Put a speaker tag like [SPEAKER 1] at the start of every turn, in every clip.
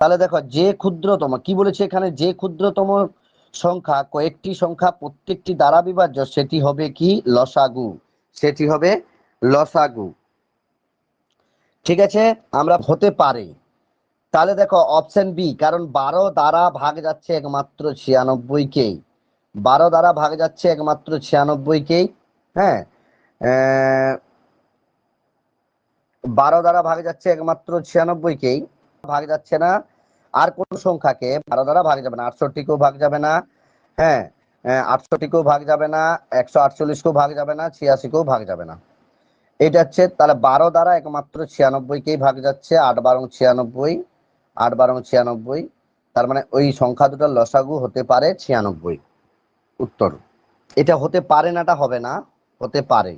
[SPEAKER 1] তাহলে দেখো, যে ক্ষুদ্রতম, কি বলেছে এখানে? যে ক্ষুদ্রতম সংখ্যা, কয়েকটি সংখ্যা, প্রত্যেকটি দ্বারা বিভাজ্য, সেটি হবে কি? লসাগু। সেটি হবে লসাগু। ঠিক আছে? আমরা হতে পারে। তাহলে দেখো অপশন বি কারণ বারো দ্বারা ভাগ যাচ্ছে একমাত্র ছিয়ানব্বই কেই বারো দ্বারা ভাগ যাচ্ছে একমাত্র ছিয়ানব্বই কেই হ্যাঁ? বারো দ্বারা ভাগ যাচ্ছে একমাত্র ছিয়ানব্বই কেই ভাগ যাচ্ছে না আর কোন সংখ্যাকে? বারো দ্বারা ভাগ যাবে না। আটষট্টিকেও ভাগ যাবে না। হ্যাঁ আটষট্টিকেও ভাগ যাবে না। একশো আটচল্লিশকেও ভাগ যাবে না। ছিয়াশিকেও ভাগ যাবে না। এটা হচ্ছে তাহলে বারো দ্বারা একমাত্র ছিয়ানব্বইকেই ভাগ যাচ্ছে? আট বারং ছিয়ানব্বই, আট বারং ছিয়ানব্বই। তার মানে ওই সংখ্যা দুটোর লসাগু হতে পারে ছিয়ানব্বই। উত্তর। এটা হতে পারে নাটা হবে না। হতে পারে।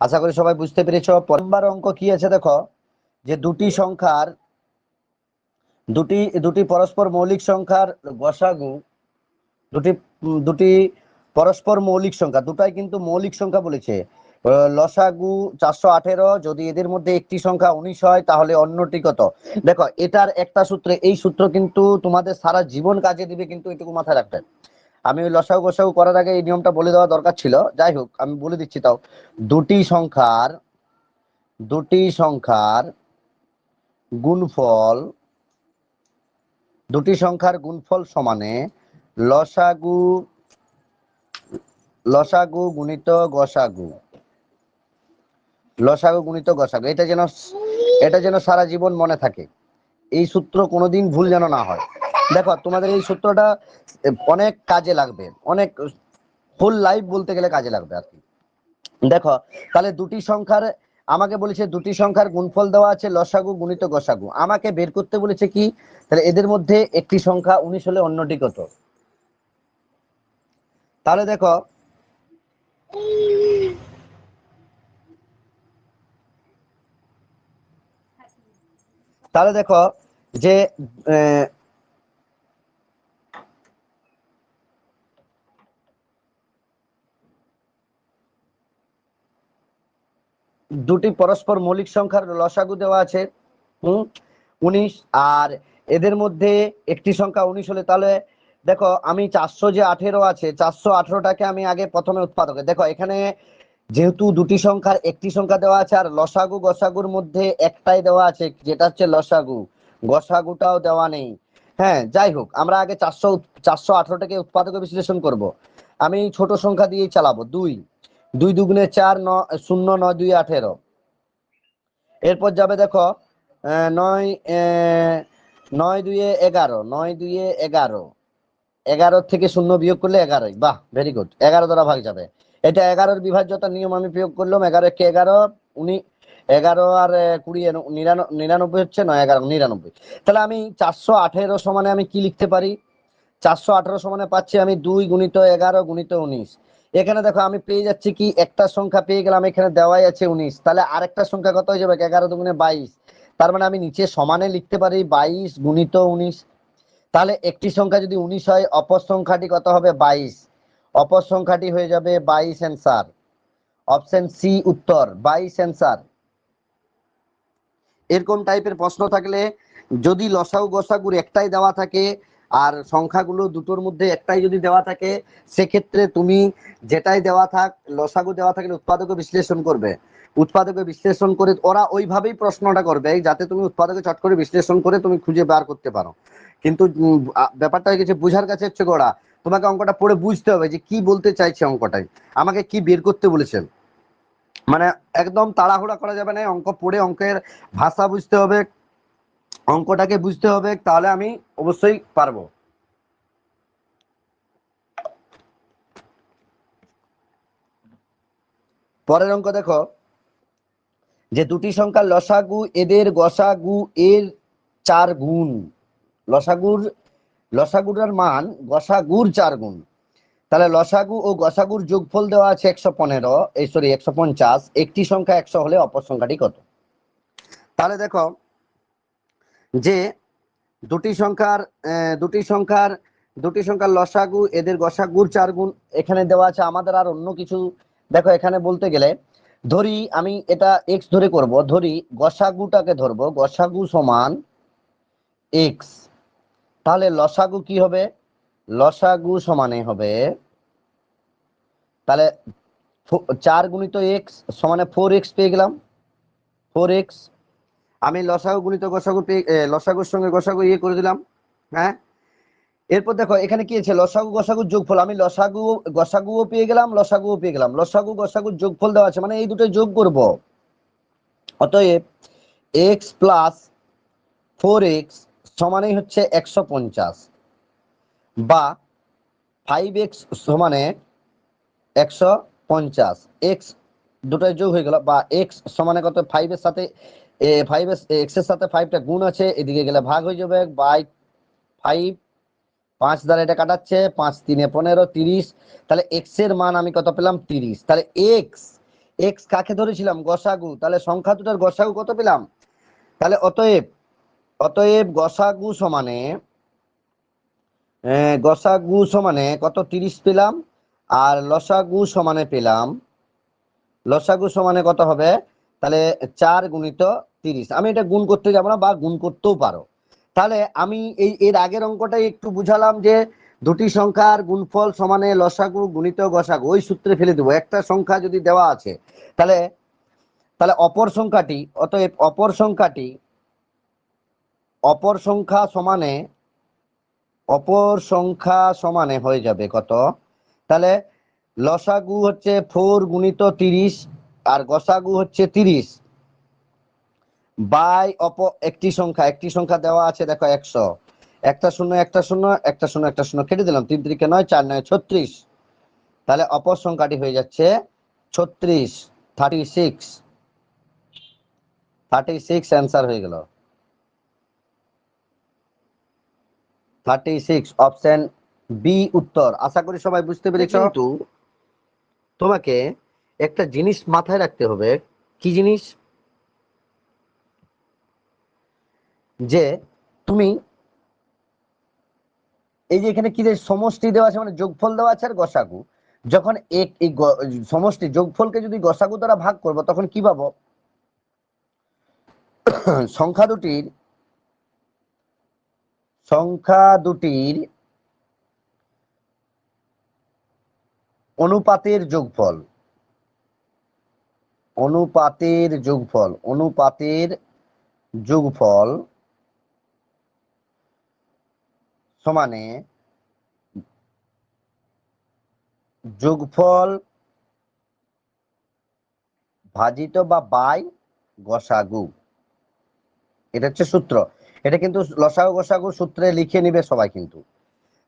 [SPEAKER 1] আশা করি সবাই বুঝতে পেরেছ। পরের অঙ্ক কি আছে দেখো? যে দুটি সংখ্যার দুটি দুটি পরস্পর মৌলিক সংখ্যার গসাগু দুটি দুটি পরস্পর মৌলিক সংখ্যা, দুটাই কিন্তু মৌলিক সংখ্যা বলেছে। লসাগু চারশো আঠেরো, যদি এদের মধ্যে একটি সংখ্যা উনিশ হয়, তাহলে অন্যটি কত? দেখো, এটার একটা সূত্রে, এই সূত্র কিন্তু তোমাদের সারা জীবন কাজে দিবে, কিন্তু এটুকু মাথায় রাখতে আমি লসাগু গোসাগু করার আগে এই নিয়মটা বলে দেওয়া দরকার ছিল। যাই হোক, আমি বলে দিচ্ছি তাও। দুটি সংখ্যার দুটি সংখ্যার গুণফল দুটি সংখ্যার গুণফল সমানে লসাগু লসাগু গুণিত গসাগু। লসাগু গুণিত গসাগু। এটা যেন এটা যেন সারা জীবন মনে থাকে। এই সূত্র কোনোদিন ভুল যেন না হয়। দেখো, তোমাদের এই সূত্রটা অনেক কাজে লাগবে। অনেক ফুল লাইফ বলতে গেলে কাজে লাগবে আর কি। দেখো, তাহলে দুটি সংখ্যার আমাকে বলেছে দুটি সংখ্যার গুণফল দেওয়া আছে, লসাগু গুণিত গসাগু। আমাকে বের করতে বলেছে কি? তাহলে এদের মধ্যে একটি সংখ্যা উনিশ হলে অন্যটি কত? তাহলে দেখো তাহলে দেখো যে দুটি পরস্পর মৌলিক সংখ্যার লসাগু দেওয়া আছে। হুম, উনিশ, আর এদের মধ্যে একটি সংখ্যা উনিশ হলে তাহলে দেখো আমি চারশো যে আঠেরো আছে, চারশো আঠেরোটাকে আমি আগে প্রথমে উৎপাদকে। দেখো এখানে যেহেতু দুটি সংখ্যার একটি সংখ্যা দেওয়া আছে, আর লসাগু গসাগুর মধ্যে একটাই দেওয়া আছে, যেটা হচ্ছে লসাগু। গসাগুটাও দেওয়া নেই। হ্যাঁ যাই হোক, আমরা আগে চারশো চারশো আঠেরোটাকে উৎপাদকে বিশ্লেষণ করব। আমি ছোট সংখ্যা দিয়েই চালাবো। দুই দুই দুগুণে চার ন, শূন্য নয় দুই আঠেরো। এরপর যাবে দেখো নয় নয় দুইয়ে এগারো, নয় দুইয়ে এগারো। এগারো থেকে শূন্য বিয়োগ করলে এগারোই। বাহ ভেরি গুড এগারো দ্বারা ভাগ যাবে। এটা এগারোর বিভাজ্যতার নিয়ম আমি প্রয়োগ করলাম। এগারো একে এগারো, উনি এগারো আর কুড়ি নিরানব্বই হচ্ছে নয়, এগারো, নিরানব্বই। তাহলে আমি চারশো আঠেরো সমানে আমি কি লিখতে পারি? চারশো আঠেরো সমানে পাচ্ছি আমি দুই গুণিত এগারো গুণিত উনিশ। এখানে দেখো আমি পেয়ে যাচ্ছি কি? একটা সংখ্যা পেয়ে গেলাম, এখানে দেওয়াই আছে উনিশ। তাহলে আরেকটা সংখ্যা কত হয়ে যাবে? এগারো দুগুণে বাইশ। তার মানে আমি নিচে সমানে লিখতে পারি বাইশ গুণিত উনিশ। তাহলে একটি সংখ্যা যদি উনিশ হয়, অপর সংখ্যাটি কত হবে? বাইশ। অপর সংখ্যাটি হয়ে যাবে বাইশ অ্যান্সার অপশন সি উত্তর, বাইশ অ্যান্সার এরকম টাইপের প্রশ্ন থাকলে যদি লসাগু গসাগুর একটাই দেওয়া থাকে আর সংখ্যাগুলো দুটোর মধ্যে একটাই যদি দেওয়া থাকে, সেক্ষেত্রে তুমি যেটাই দেওয়া থাক, লসাগু দেওয়া থাকলে উৎপাদক বিশ্লেষণ করবে। উৎপাদকে বিশ্লেষণ করে ওরা ওইভাবেই প্রশ্নটা করবে যাতে তুমি উৎপাদকে চট করে বিশ্লেষণ করে তুমি খুঁজে বার করতে পারো। কিন্তু ব্যাপারটা হয়ে গেছে, বুঝার কাছে হচ্ছে গোড়া তোমাকে অঙ্কটা পড়ে বুঝতে হবে যে কি বলতে চাইছে অঙ্কটাই। আমাকে কি বের করতে বলেছেন? মানে একদম তাড়াহুড়া করা যাবে না, অঙ্ক পড়ে অঙ্কের ভাষা বুঝতে হবে অঙ্কটাকে বুঝতে হবে, তাহলে আমি অবশ্যই পারব। পরের অঙ্ক দেখো, যে দুটি সংখ্যা লসাগু এদের গসাগু এর চার গুণ। লসাগুর লসাগুর মান গসাগুর চার গুণ। তাহলে লসাগু ও গসাগুর যোগফল দেওয়া আছে একশো পনেরো, এই সরি একশো পঞ্চাশ, একটি সংখ্যা একশো হলে অপর সংখ্যাটি কত? তাহলে দেখো যে দুটি সংখ্যার দুটি সংখ্যার দুটি সংখ্যার লসাগু, এদের গসাগুর চার গুণ এখানে দেওয়া আছে। আমাদের আর অন্য কিছু, দেখো এখানে বলতে গেলে, ধরি আমি এটা এক্স ধরে করব, ধরি গসাগুটাকে ধরবো, গসাগু সমান এক্স তাহলে লসাগু কি হবে? লসাগু সমানে হবে, তাহলে চার গুণিত এক্স সমানে ফোর এক্স পেয়ে গেলাম। ফোর এক্স আমি লসাগু, গুণিত গসাগু লসাগুর সঙ্গে গসাগু ইয়ে করে দিলাম হ্যাঁ? এরপর দেখো, এখানে কি আছে? লসাগু, গসাগুর যোগফল। আমি লসাগু, গসাগুও পেয়ে গেলাম, লসাগুও পেয়ে গেলাম। লসাগু, গসাগুর যোগফল দেওয়া আছে মানে এই দুটো যোগ করব। অতএব এক্স প্লাস ফোর এক্স সমানেই হচ্ছে একশো পঞ্চাশ বা ফাইভ এক্স সমানে একশো পঞ্চাশ। এক্স দুটোই যোগ হয়ে গেল, বা এক্স সমানে কত? ফাইভের সাথে ফাইভ এক্সের সাথে ফাইভটা গুণ আছে, এদিকে গেলে ভাগ হয়ে যাবে বাই ফাইভ পাঁচ দ্বারা এটা কাটাচ্ছে, পাঁচ তিনে পনেরো, তিরিশ। তাহলে এক্সের মান আমি কত পেলাম? তিরিশ। তাহলে এক্স এক্স কাকে ধরেছিলাম? গসাগু। তাহলে সংখ্যা দুটার গসাগু কত পেলাম? তাহলে অতএব অতএব গসাগু সমানে গসাগু সমানে কত? তিরিশ পেলাম। আর লসাগু সমানে পেলাম। লসাগু সমানে কত হবে? তাহলে চার গুণিত তিরিশ। আমি এটা গুণ করতে যাব না বা গুণ করতেও পারো। তাহলে আমি এই, এর আগের অঙ্কটাই একটু বুঝালাম যে দুটি সংখ্যার গুণফল সমানে লসাগু গুণিত গসাগু, ওই সূত্রে ফেলে দেবো। একটা সংখ্যা যদি দেওয়া আছে, তাহলে তাহলে অপর সংখ্যাটি, অতএব অপর সংখ্যাটি, অপর সংখ্যা সমানে, অপর সংখ্যা সমানে হয়ে যাবে কত? তাহলে লসাগু হচ্ছে ফোর গুণিত তিরিশ আর গসাগু হচ্ছে তিরিশ। বাই অপ একটি সংখ্যা একটি সংখ্যা দেওয়া আছে, দেখো একশো। একটা শূন্য একটা শূন্য একটা শূন্য একটা শূন্য। কেটে দিলাম, তিন তিরিকে নয়, চার নয়, ছত্রিশ। তাহলে অপর সংখ্যাটি হয়ে যাচ্ছে ছত্রিশ thirty six thirty six answer হয়ে গেল। থার্টি সিক্স অপশন বি উত্তর। আশা করি সবাই বুঝতে পেরেছ? কিন্তু তোমাকে একটা জিনিস মাথায় রাখতে হবে। কি জিনিস? যে তুমি এই যে এখানে কি সমষ্টি দেওয়া আছে মানে যোগফল দেওয়া আছে আর গসাগু। যখন এক, এই সমষ্টি যোগফলকে যদি গসাগু দ্বারা ভাগ করব, তখন কি পাবো? সংখ্যা দুটির সংখ্যা দুটির অনুপাতের যোগফল। অনুপাতের যোগফল অনুপাতের যোগফল সমানে যোগফল ভাজিত বা বাই গসাগু। এটা হচ্ছে সূত্র। এটা কিন্তু লসাগু গসাগু সূত্রে লিখে নিবে সবাই কিন্তু।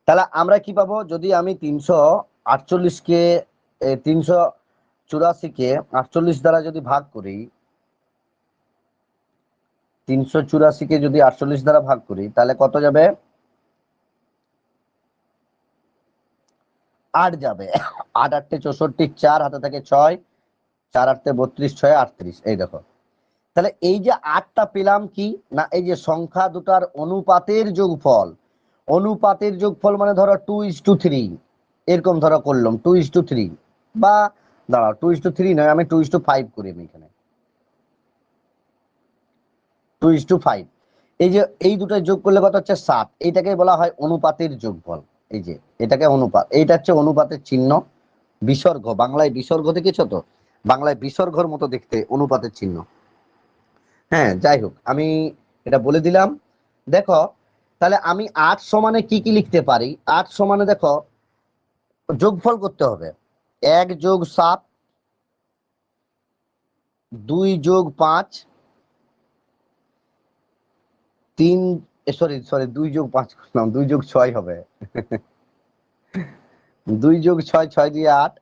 [SPEAKER 1] তাহলে আমরা কি পাবো? যদি আমি তিনশো আটচল্লিশকে তিনশো চুরাশিকে আটচল্লিশ দ্বারা যদি ভাগ করি, তিনশো চুরাশিকে যদি আটচল্লিশ দ্বারা ভাগ করি, তাহলে কত যাবে? আট যাবে। আট আটটে চৌষট্টি, চার হাতে থাকে ছয়, চার আটতে বত্রিশ, ছয় আটত্রিশ, এই দেখো। তাহলে এই যে আটটা পেলাম কি? না, এই যে সংখ্যা দুটার অনুপাতের যোগফল। অনুপাতের যোগফল মানে ধরো টু ইস টু থ্রি এরকম ধরো করলাম টু ইস টু থ্রি বা দাঁড়াও টু ইস টু থ্রি নয়, আমি টু ইস টু ফাইভ করি আমি এখানে। টু ইস টু ফাইভ এই যে, এই দুটো যোগ করলে কত হচ্ছে? সাত। এইটাকে বলা হয় অনুপাতের যোগফল। এই যে, এটাকে অনুপাত, এইটা হচ্ছে অনুপাতের চিহ্ন, বিসর্গ, বাংলায় বিসর্গ দেখেছ তো? বাংলায় বিসর্গর মতো দেখতে অনুপাতের চিহ্ন। হ্যাঁ যাই হোক, আমি এটা বলে দিলাম। দেখো, তাহলে আমি আট সমানে কি কি লিখতে পারি? আট সমানে দেখো, যোগফল করতে হবে। এক যোগ সাত, দুই যোগ পাঁচ, তিন সরি সরি দুই যোগ পাঁচ করলাম দুই যোগ ছয় হবে। দুই যোগ ছয় ছয় দিয়ে আট।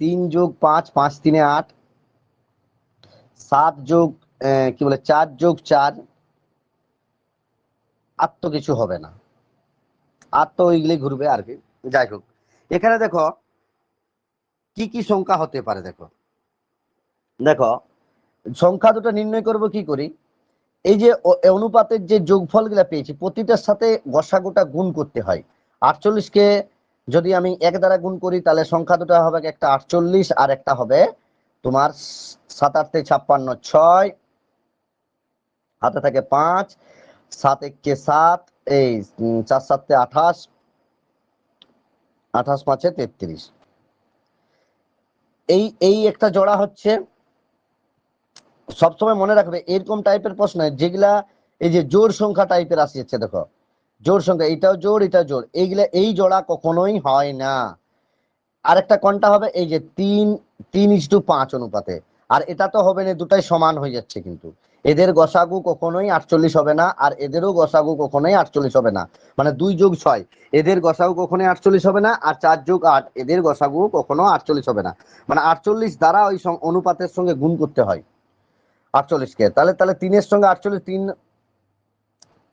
[SPEAKER 1] তিন যোগ পাঁচ পাঁচ তিনে আট। সাত যোগ কি বলে, চার যোগ চার। আর তো কিছু হবে না। আর তো ওইগুলি ঘুরবে আর কি। যাই হোক, এখানে দেখো, কি কি সংখ্যা হতে পারে দেখো। দেখো, সংখ্যা দুটো নির্ণয় করব কি করি? এই যে অনুপাতের যে যোগফলগুলা পেয়েছি, প্রতিটার সাথে গসাগুটা গুণ করতে হয়। আটচল্লিশকে যদি আমি এক দ্বারা গুণ করি, তাহলে সংখ্যা দুটো হবে একটা আটচল্লিশ, আর একটা হবে তোমার সাত আটতে ছাপ্পান্ন ছয়, হাতে থাকে পাঁচ, সাত এককে সাত, এই চার সাতে আঠাশ আঠাশ পাঁচে তেত্রিশ। এই এই একটা জোড়া হচ্ছে সবসময় মনে রাখবে, এরকম টাইপের প্রশ্ন যেগুলা এই যে জোর সংখ্যা টাইপের আসছে দেখো। জোর সংখ্যা, এটাও জোড় এটা জোড়, এইগুলা, এই জোড়া কখনোই হয় না। আরেকটা কোনটা হবে? এই যে তিন তিন ইস টু পাঁচ অনুপাতে। আর এটা তো হবে না, দুটাই সমান হয়ে যাচ্ছে কিন্তু। এদের গসাগু কখনোই আটচল্লিশ হবে না, আর এদেরও গসাগু কখনোই আটচল্লিশ হবে না। মানে দুই যোগ ছয়, এদের গসাগু কখনোই আটচল্লিশ হবে না, আর চার যোগ আট, এদের গসাগু কখনো আটচল্লিশ হবে না। মানে আটচল্লিশ দ্বারা ওই অনুপাতের সঙ্গে গুণ করতে হয়। আটচল্লিশকে তাহলে তাহলে তিনের সঙ্গে আটচল্লিশ, তিন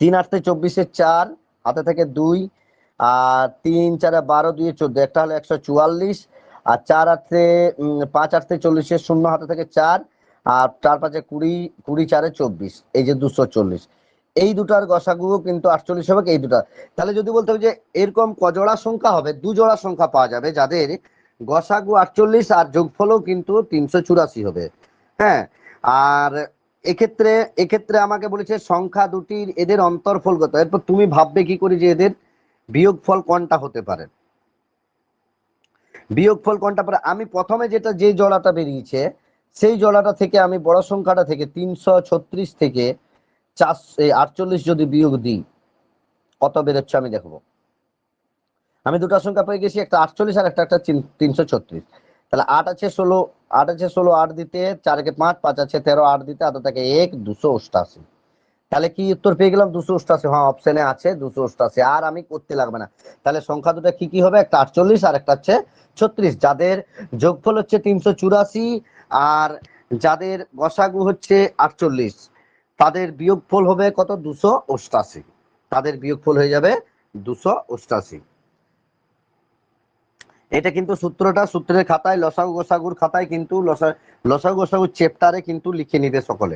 [SPEAKER 1] তিন আটতে চব্বিশে চার, হাতে থেকে দুই, আর তিন চারে বারো দুই চোদ্দ। একটা হলো একশো চুয়াল্লিশ, আর চার আটতে পাঁচ আটতে চল্লিশের শূন্য হাতে থেকে চার, আর চার পাঁচে কুড়ি কুড়ি চারে চব্বিশ, এই যে দুশো চল্লিশ। এই দুটার গসাগু কিন্তু আটচল্লিশ হবে, এই দুটা। তাহলে যদি বলতে হবে যে, এরকম কজোড়া সংখ্যা হবে দু জোড়া সংখ্যা পাওয়া যাবে, যাদের গসাগু আটচল্লিশ আর যোগফলও কিন্তু তিনশো চুরাশি হবে। হ্যাঁ আর এক্ষেত্রে এক্ষেত্রে আমাকে বলেছে সংখ্যা দুটির এদের অন্তরফল কত এরপর তুমি ভাববে কি করে যে এদের বিয়োগফল কোনটা হতে পারে? বিয়োগফল কোনটা পারে? আমি প্রথমে যেটা, যে জলাটা বেরিয়েছে, সেই জলাটা থেকে আমি বড় সংখ্যাটা থেকে তিনশো ছত্রিশ থেকে চারশো আটচল্লিশ যদি বিয়োগ দিই, কত বেরোচ্ছে আমি দেখব। আমি দুটো সংখ্যা পেয়ে গেছি, একটা আটচল্লিশ আর একটা একটা তিনশো ছত্রিশ। তাহলে আট আছে ষোলো, আট আছে ষোলো, আট দিতে চারকে পাঁচ পাঁচ আছে তেরো, আট দিতে আট থাকে এক, দুশো অষ্টাশি। তাহলে কি উত্তর পেয়ে গেলাম? দুশো অষ্টাশি। হ্যাঁ অপশনে আছে, দুশো অষ্টাশি। আর আমি করতে লাগবে না। তাহলে সংখ্যা দুটো কি কি হবে? একটা আটচল্লিশ, আর একটা হচ্ছে ছত্রিশ। যাদের যোগফল হচ্ছে তিনশো চুরাশি, আর যাদের গসাগু হচ্ছে আটচল্লিশ, তাদের বিয়োগফল হবে কত? দুশো অষ্টাশি। তাদের বিয়োগফল হয়ে যাবে দুশো অষ্টাশি। এটা কিন্তু সূত্রটা, সূত্রের খাতায় লসাগু গোসাগুর খাতায় কিন্তু লসা, লসাগু গোসাগুর চ্যাপ্টারে কিন্তু লিখে নিবে সকলে।